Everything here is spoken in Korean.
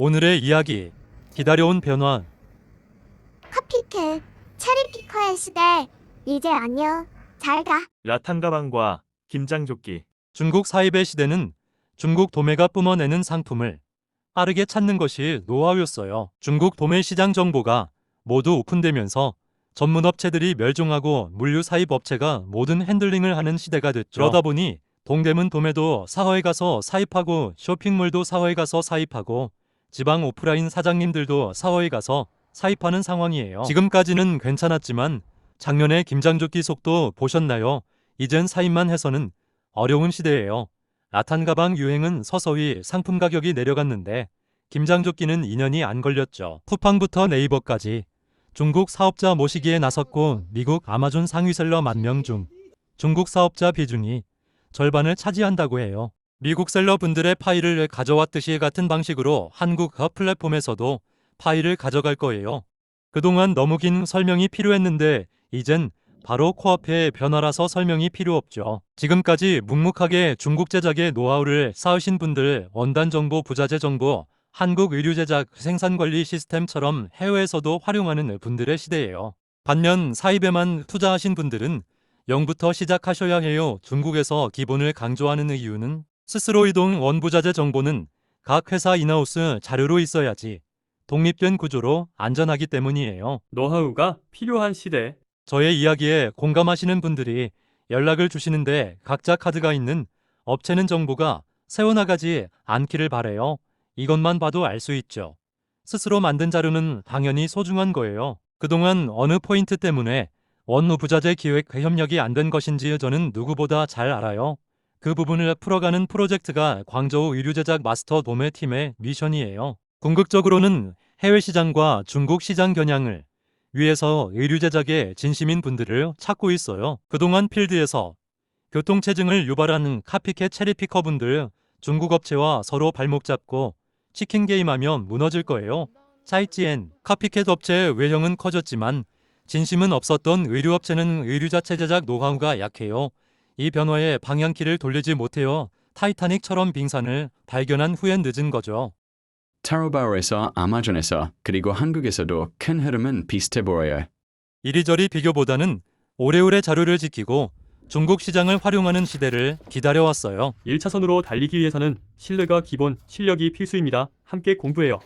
오늘의 이야기 기다려온 변화 커피캣, 체리 피커의 시대. 이제 안녕. 잘 가. 라탄 가방과 김장조끼. 중국 사입의 시대는 중국 도매가 뿜어내는 상품을 빠르게 찾는 것이 노하우였어요. 중국 도매 시장 정보가 모두 오픈되면서 전문 업체들이 멸종하고 물류 사입 업체가 모든 핸들링을 하는 시대가 됐죠. 그러다 보니 동대문 도매도 사허에 가서 사입하고 쇼핑몰도 사허에 가서 사입하고 지방 오프라인 사장님들도 사허에 가서 사입하는 상황이에요. 지금까지는 괜찮았지만 작년에 김장조끼 속도 보셨나요? 이젠 사입만 해서는 어려운 시대예요. 라탄 가방 유행은 서서히 상품 가격이 내려갔는데 김장조끼는 2년이 안 걸렸죠. 쿠팡부터 네이버까지 중국 사업자 모시기에 나섰고 미국 아마존 상위셀러 만 명 중 중국 사업자 비중이 절반을 차지한다고 해요. 미국 셀러분들의 파일을 가져왔듯이 같은 방식으로 한국 업 플랫폼에서도 파일을 가져갈 거예요. 그동안 너무 긴 설명이 필요했는데 이젠 바로 코앞의 변화라서 설명이 필요 없죠. 지금까지 묵묵하게 중국 제작의 노하우를 쌓으신 분들 원단 정보, 부자재 정보, 한국 의류 제작 생산 관리 시스템처럼 해외에서도 활용하는 분들의 시대예요. 반면 사입에만 투자하신 분들은 0부터 시작하셔야 해요. 중국에서 기본을 강조하는 이유는 스스로 이동 원부자재 정보는 각 회사 인하우스 자료로 있어야지 독립된 구조로 안전하기 때문이에요. 노하우가 필요한 시대. 저의 이야기에 공감하시는 분들이 연락을 주시는데 각자 카드가 있는 업체는 정보가 새어나가지 않기를 바래요. 이것만 봐도 알 수 있죠. 스스로 만든 자료는 당연히 소중한 거예요. 그동안 어느 포인트 때문에 원무 부자재 기획 협력이 안 된 것인지 저는 누구보다 잘 알아요. 그 부분을 풀어가는 프로젝트가 광저우 의류제작 마스터 도매 팀의 미션이에요. 궁극적으로는 해외 시장과 중국 시장 겨냥을 위해서 의류 제작에 진심인 분들을 찾고 있어요. 그동안 필드에서 교통체증을 유발하는 카피캣 체리피커 분들 중국 업체와 서로 발목 잡고 치킨 게임하면 무너질 거예요. 차이찌엔 카피캣 업체의 외형은 커졌지만 진심은 없었던 의류 업체는 의류 자체 제작 노하우가 약해요. 이 변화에 방향키를 돌리지 못해요. 타이타닉처럼 빙산을 발견한 후엔 늦은 거죠. 타로바오에서 아마존에서 그리고 한국에서도 큰 흐름은 비슷해 보여요. 이리저리 비교보다는 오래오래 자료를 지키고 중국 시장을 활용하는 시대를 기다려왔어요. 1차선으로 달리기 위해서는 신뢰가 기본, 실력이 필수입니다. 함께 공부해요.